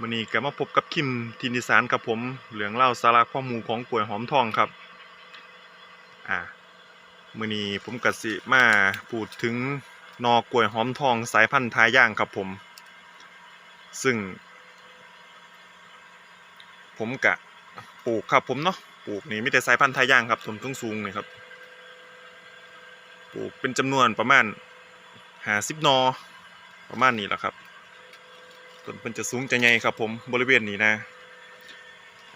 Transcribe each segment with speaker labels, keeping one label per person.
Speaker 1: มื้อนี้ก็มาพบกับคิมทินิสานกับผมเรื่องเล่าสาระความรู้ของกล้วยหอมทองครับ อ่ามื้อนี้ผมกสิมาพูดถึงนอกล้วยหอมทองสายพันธุ์ทาย่างครับผม ซึ่ง ผมกะปลูกครับผมเนาะปลูกนี่ไมีแต่สายพันธุ์ทาย่างครับต้นสูงนี่ครับปลูกเป็นจำนวนประมาณ50นอประมาณนี้แหละครับ ต้นเพิ่นจะสูงจะใหญ่ครับผมบริเวณนี้นะ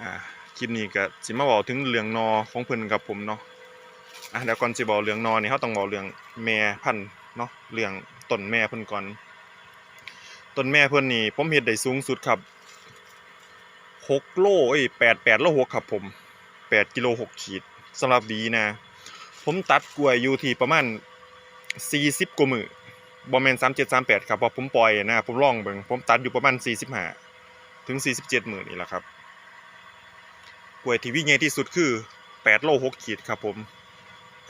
Speaker 1: อ่าคลิปนี้ก็สิมาบอกถึงเรื่องนอของเพิ่นกับผมเนาะอะเดี๋ยวก่อนสิบอกเรื่องนอนี่เฮาต้องบอกเรื่องแม่พันธุ์เนาะเรื่องต้นแม่เพิ่นก่อนต้นแม่เพิ่นนี่ผมเฮ็ดได้สูงสุดครับ6โลเอ้ย8 8โล6ครับผม8กิโล6ขีดสำหรับหวีนะ ผมตัดกล้วยอยู่ที่ประมาณ40กว่ามือ บ่แม่น37 38ครับพราะผมปล่อยนะผมลองเบิ่งผมตัดอยู่ประมาณ45ถึง47หมื่นนี่แหละครับกล้วยที่วิ่งใหญ่ที่สุดคือ8โล6ขีดครับผม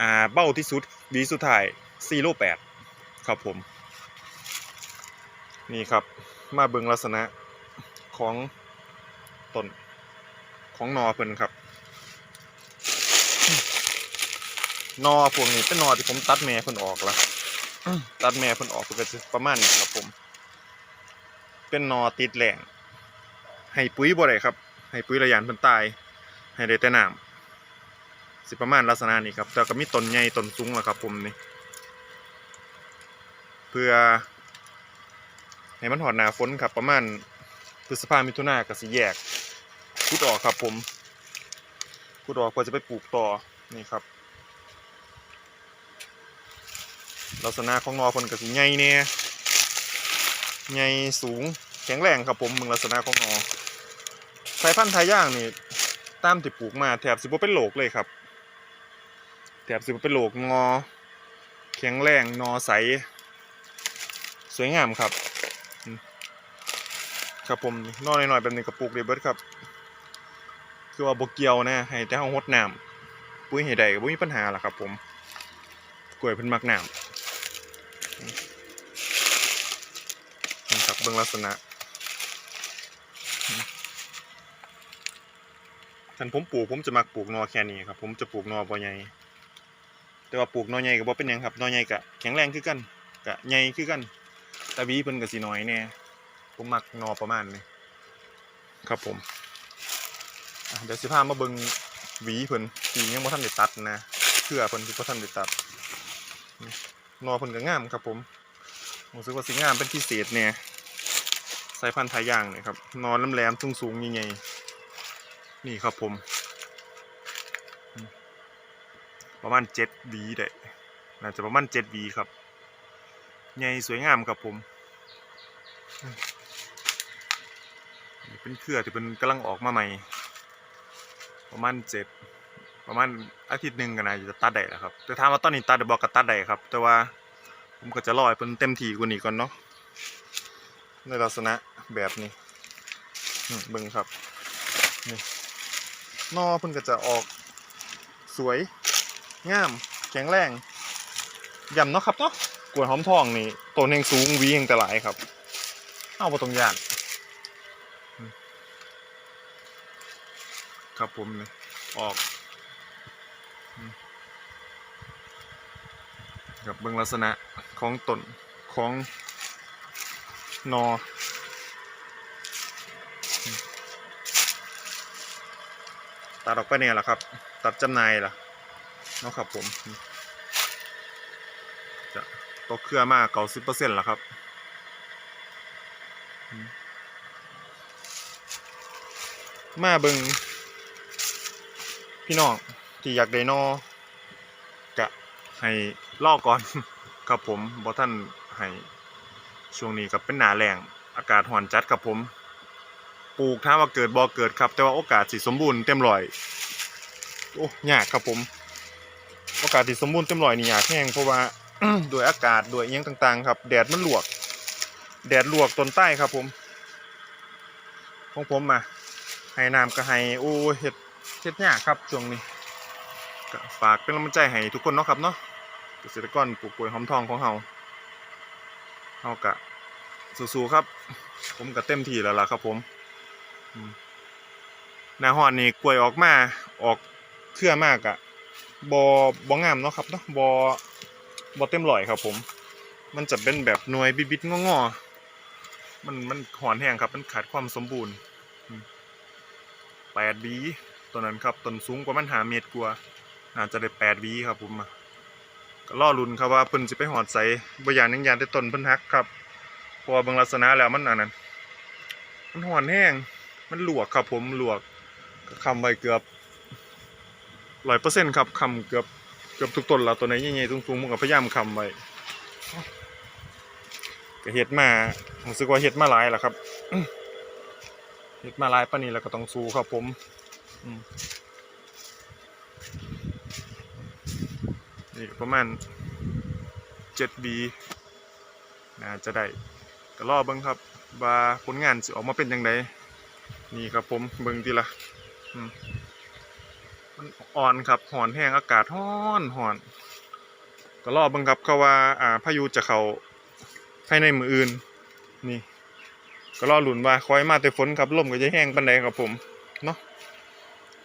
Speaker 1: อ่าเบ้าที่สุดวีสุดท้าย4โล8ครับผม นี่ครับมาเบิ่งลักษณะของต้นของนอเพิ่นครับ นอพวกนี้เป็นนอที่ผมตัดแม่เพิ่นออกแล้ว ตัดแม่เพิ่นออกเพิ่นก็สิประมาณนี้ครับผม เป็นนอติดแหลงให้ปุ๋ยบ่ได้ครับ ให้ปุ๋ยระยานเพิ่นตาย ให้ได้แต่น้ำสิประมาณลักษณะนี้ครับ แต่ก็มีต้นใหญ่ต้นสูงแล้วครับผมนี่ เพื่อ ให้มันหอดหน้าฝนครับ ประมาณพฤษภามิถุนาก็สิแยกขุดออกครับผมขุดออกเพื่อจะไปปลูกต่อนี่ครับ ลักษณะของนอเพิ่นก็สิใหญ่แน่ใหญ่สูงแข็งแรงครับผมมึงลักษณะของนอสายพันธุ์ไทาย่างนี่ตามที่ปลูกมาแถบสิบ่เป็นโหลกเลยครับ แถบสิบ่เป็นโหลกงอ แข็งแรงนอใส สวยงามครับ ครับผมนอหน่อยๆแบบนี้ก็ปลูกได้เบิดครับคือว่าบ่เกียวนะให้แต่เฮารดน้ำปุ๋ยให้ได้ก็บ่มีปัญหาล่ะครับผมกล้วยเพิ่นมักน้ำ บางลักษณะท่านผมปลูกผมจะมักปลูกนอแค่นี้ครับ ผมจะปลูกนอบ่ใหญ่แต่ว่าปลูกนอใหญ่ก็บ่เป็นหยังครับนอใหญ่ก็แข็งแรงคือกันก็ใหญ่คือกันแต่วีเพิ่นก็สิน้อยแน่ผมมักนอประมาณนี้ครับผมเดี๋ยวสิพามาเบิ่งหวีเพิ่นที่ยังบ่ทันได้ตัดนะเครือเพิ่นที่บ่ทันได้ตัดนอเพิ่นก็งามครับผมรู้สึกว่าสีงามเป็นพิเศษเนี่ย สายพันธุ์ไทาย่างเนี่ยครับนอนแหลมๆสูงสูงๆใหญ่ๆนี่ครับผมอืมประมาณเจ็ดวีได้น่าจะประมาณเจ็ดวีครับใหญ่สวยงามครับผมเป็นเครือที่เป็นกำลังออกมาใหม่ ประมาณเจ็ดประมาณอาทิตย์หนึ่งกันนะจะตัดได้แล้วครับแต่ถามว่าตอนนี้ตัดได้บอกก็ตัดได้ครับ แต่ว่าผมก็จะรอให้เพิ่นเต็มที่กว่านี้ก่อนเนาะ ในลักษณะแบบนี้เบิ่งครับนี่นอเพิ่นก็จะออกสวยงาม แข็งแรงย่ำเนาะครับเนาะกล้วยหอมทองนี่ต้นแห่งสูงวีแห่งแต่หลายครับ เอาบ่ต้องย่านครับผมนี่ออกกับเบื้องลักษณะของต้นของ นอ ตัดออกไปเนี่ยแหละครับ ตัดจำหน่ายล่ะเนาะครับผม จะตกเครือมากเก้าสิบเปอร์เซ็นต์ละครับมาเบิงพี่น้องที่อยากได้นอให้ลอกก่อน ครับผมบอท่านให้ ช่วงนี้กับเป็นหนาแรงอากาศห่อนจัดครับผม ปลูกถ้าว่าเกิดบอเกิดครับ แต่ว่าโอกาสสิสมบูรณ์เต็มร้อยโอ้ยากครับผม โอกาสสิสมบูรณ์เต็มร้อยนี่ยากแห้งเพราะว่าด้วยอากาศด้วยอิหยังต่างๆ ครับ แดดมันลวก แดดลวกต้นใต้ครับผมของผมมาให้น้ำก็ให้โอ้เฮ็ดเฮ็ดยากครับช่วงนี้ก็ฝากเป็นกำลังใจให้ทุกคนเนาะครับเนาะเกษตรกรปลูกกล้วยหอมทองของเฮาเฮากะ สู้ๆครับ ผมก็เต็มที่แล้วล่ะครับ ผมหน้าฮ้อนนี่กล้วยออกมาออกเครื่อมากอะบ่บ่งามเนาะครับเนาะบ่บ่เต็มร้อยครับ ผม มันจะเป็นแบบหน่วยบิดๆงอๆมันมันหอนแห้งครับ มันขาดความสมบูรณ์แปดบีตัวนั้นครับต้นสูงกว่ามันหาเมตรกว่าน่าจะได้แปดบีครับผมก็รอลุนครับว่าเพิ่นสิไปหอดใสบ่อย่างหนึงยางแต่ต้นเพิ่นฮักครับ พราะว่าเบิ่งลักษณะแล้วมันอันนั้น มันห่อนแห้ง มันหลวกครับผมหลวกคำไว้เกือบร้อยเปอร์เซ็นต์ครับคำเกือบเกือบทุกต้นแล้วตัวไหนใหญ่ๆสูงๆผมก็พยายามคำไว้ก็เฮ็ดมารู้สึกว่าเฮ็ดมาหลายแล้วครับเฮ็ดมาหลายปานนี้แล้วก็ต้องสู้ครับผมนี่ประมาณ 7B น่าจะได้ ก็รอเบิ่งครับว่าผลงานสิออกมาเป็นยังไงนี่ครับผมเบิ่งทีละมันอ่อนครับห่อนแห้งอากาศร้อนห่อน ก็รอเบิ่งครับเขาว่าอ่าพายุจะเข้าภายในมืออื่น นี่ ก็รอหลุนว่าคอยมาแต่ฝนครับลมก็จะแห้งปานใดครับผมเนาะ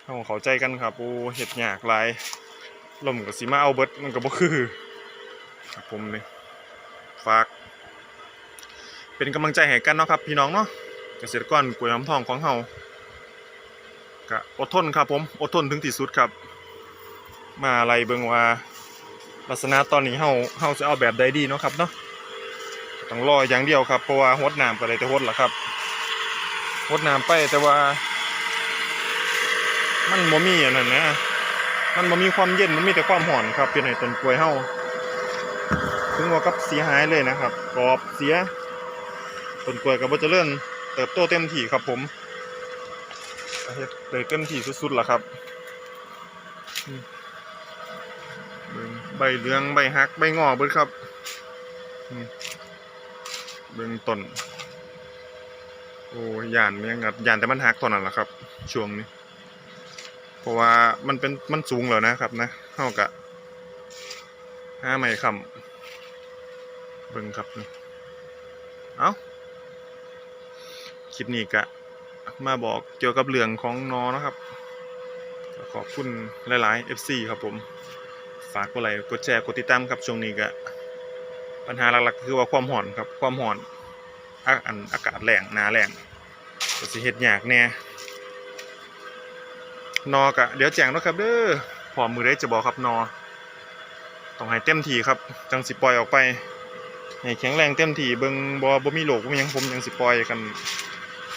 Speaker 1: เอาเข้าใจกันครับโอ้เฮ็ดหยากลายลมก็สิมาเอาเบิดมันก็บ่คือครับผมนี่ฝาก เป็นกำลังใจให้กันเนาะครับ พี่น้องเนาะเกษตรกรกล้วยหอมทองของเฮาก็อดทนครับผมอดทนถึงที่สุดครับ มาอะไรเบิ่งว่าลักษณะตอนนี้เฮาเฮาจะเอาแบบใดดีเนาะครับเนาะต้องรออย่างเดียวครับเพราะว่าหดน้ำก็ได้แต่หดละครับหดน้ำไปแต่ว่า มันบ่มีอันนั้นนะมันบ่มีความเย็นมันมีแต่ความร้อนครับเป็นให้ต้นกล้วยเฮาถึงว่ากับเสียหายเลยนะครับกรอบเสีย ต้นกล้วยกับว่าจะเริ่มเติบโตเต็มที่ครับผมเฮ็ดเลยเต็มที่สุดๆล่ะครับใบเหลืองใบหักใบงอเบิดครับเบิ่งต้นโอ้ยานมันยังงัดยานแต่มันหักเท่านั้นแหละครับ ช่วงนี้ เพราะว่ามันเป็นมันสูงแล้วนะครับนะเท่ากับห้าไม้คำเบิ่งครับ เอ้า ลิปนี้ก็มาบอกเกี่ยวกับเรื่องของนอนะครับ ขอบคุณหลายๆ FC ครับผม ฝากกดไลค์กดแชร์กดติดตามครับช่วงนี้ก็ปัญหาหลักๆคือว่าความร้อนครับความร้อนอาอันอากาศแรงหนาแรงก็สิเฮ็ดยากแน่นอกะเดี๋ยวแจ้งนะครับเด้อพร้อมมือได้จะบอกครับนอต้องให้เต็มทีครับ จังสิปล่อยออกไปให้แข็งแรงเต็มทีเบิงบ่บ่มีโรคบ่มีหยังผมยังสิปล่อยกัน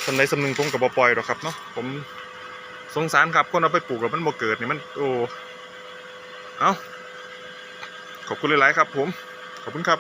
Speaker 1: คนใดสำนึงผมกับ่ปล่อยหรอกครับเนาะผมสงสารครับคนเอาไปปลูกแล้วมันบ่เกิดเนี่ยมันโอ้เอ้าขอบคุณหลายๆครับ ผมขอบคุณครับ